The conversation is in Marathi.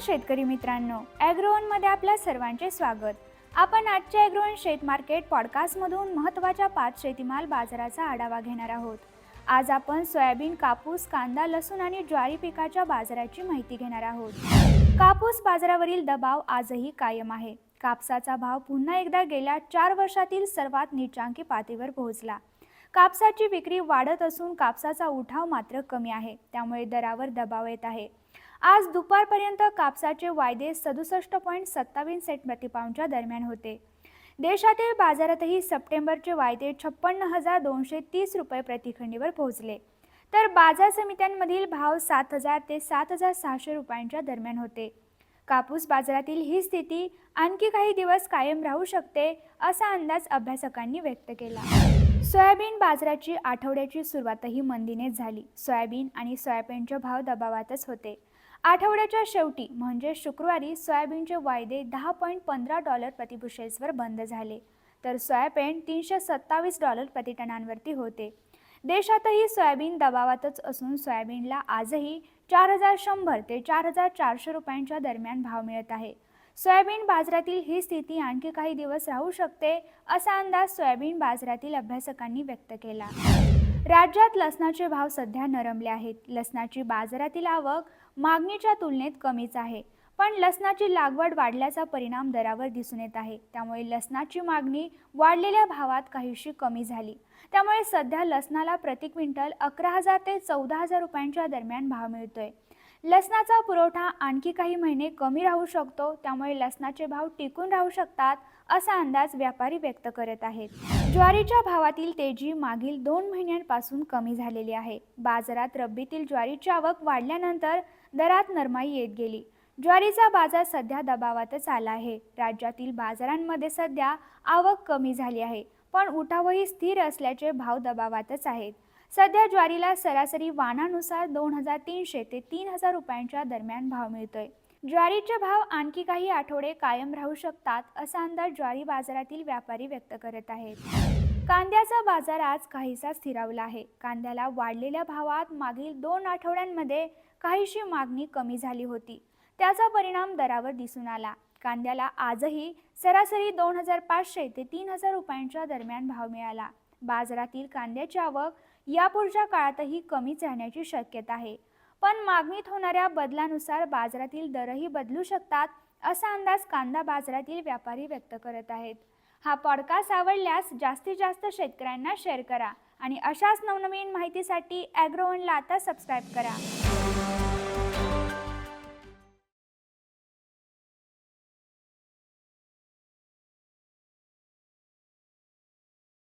शेतकरी मित्रांनो ॲग्रोवनमध्ये आपल्या सर्वांचे स्वागत. आपण आजच्या ॲग्रोवन शेत मार्केट पॉडकास्टमधून महत्त्वाच्या पाच शेतीमाल बाजाराचा आढावा घेणार आहोत. आज आपण सोयाबीन कापूस कांदा लसूण आणि ज्वारी पिकाच्या बाजाराची माहिती घेणार आहोत. कापूस बाजारावरील दबाव आजही कायम आहे. कापसाचा भाव पुन्हा एकदा गेल्या चार वर्षातील सर्वात नीचांकी पातळीवर पोहोचला. कापसाची विक्री वाढत असून कापसाचा उठाव मात्र कमी आहे. त्यामुळे दरावर दबाव येत आहे. आज दुपारपर्यंत कापसाचे वायदे सदुसष्ट पॉईंट सत्तावीस सेट प्रतिपाऊंडच्या दरम्यान होते. देशातील बाजारातही सप्टेंबरचे वायदे छप्पन्न हजार दोनशे तीस रुपये प्रतिखंडीवर पोहोचले. तर बाजार समित्यांमधील भाव सात हजार ते सात हजार सहाशे रुपयांच्या दरम्यान होते. कापूस बाजारातील ही स्थिती आणखी काही दिवस कायम राहू शकते असा अंदाज अभ्यासकांनी व्यक्त केला. सोयाबीन बाजाराची आठवड्याची सुरुवातही मंदीनेच झाली. सोयाबीन आणि सोयाबीनचे भाव दबावातच होते. आठवड्याच्या शेवटी म्हणजे शुक्रवारी सोयाबीनचे वायदे दहा पॉईंट पंधरा डॉलर प्रतिबुशेल्सवर बंद झाले. तर सोयाबीन तीनशे सत्तावीस डॉलर प्रतिटनांवरती होते. देशातही सोयाबीन दबावातच असून सोयाबीनला आजही चार हजार शंभर ते चार हजार चारशे रुपयांच्या दरम्यान भाव मिळत आहे. सोयाबीन बाजारातील ही स्थिती आणखी काही दिवस राहू शकते असा अंदाज सोयाबीन बाजारातील अभ्यासकांनी व्यक्त केला. राज्यात लसणाचे भाव सध्या नरमले आहेत. लसणाची बाजारातील आवक मागणीच्या तुलनेत कमीच आहे. पण लसणाची लागवड वाढल्याचा परिणाम दरावर दिसून येत आहे. त्यामुळे लसणाची मागणी वाढलेल्या भावात काहीशी कमी झाली. त्यामुळे सध्या लसणाला प्रति क्विंटल अकरा हजार ते चौदा हजार रुपयांच्या दरम्यान भाव मिळतोय. लसणाचा पुरवठा आणखी काही महिने कमी राहू शकतो. त्यामुळे लसणाचे भाव टिकून राहू शकतात असा अंदाज व्यापारी व्यक्त करत आहेत. ज्वारीच्या भावातील तेजी मागील दोन महिन्यांपासून कमी झालेली आहे. बाजारात रब्बीतील ज्वारीची आवक वाढल्यानंतर दरात नरमाई येत गेली. ज्वारीचा बाजार सध्या दबावातच आला आहे. राज्यातील बाजारांमध्ये सध्या आवक कमी झाली आहे पण उठावही स्थिर असल्याचे भाव दबावातच आहेत. सध्या ज्वारीला सरासरी वाणानुसार दोन हजार तीनशे ते तीन हजार रुपयांच्या दरम्यान भाव मिळतोय. ज्वारीचे भाव आणखी काही आठवडे कायम राहू शकतात असा अंदाज ज्वारी बाजारातील व्यापारी व्यक्त करत आहेत. कांद्याचा बाजार आज काहीसा स्थिरावला आहे. कांद्याला वाढलेल्या भावात मागील दोन आठवड्यांमध्ये काहीशी मागणी कमी झाली होती. त्याचा परिणाम दरावर दिसून आला. कांद्याला आजही सरासरी दोन हजार पाचशे ते तीन हजार रुपयांच्या दरम्यान भाव मिळाला. बाजारातील कांद्याची आवक यापुढच्या काळातही कमीच राहण्याची शक्यता आहे. पण मागणीत होणाऱ्या बदलानुसार बाजारातील दरही बदलू शकतात असा अंदाज कांदा बाजारातील व्यापारी व्यक्त करत आहेत. हा पॉडकास्ट आवडल्यास जास्तीत जास्त शेतकऱ्यांना शेअर करा आणि अशाच नवनवीन माहितीसाठी ॲग्रोवनला आता सबस्क्राईब करा.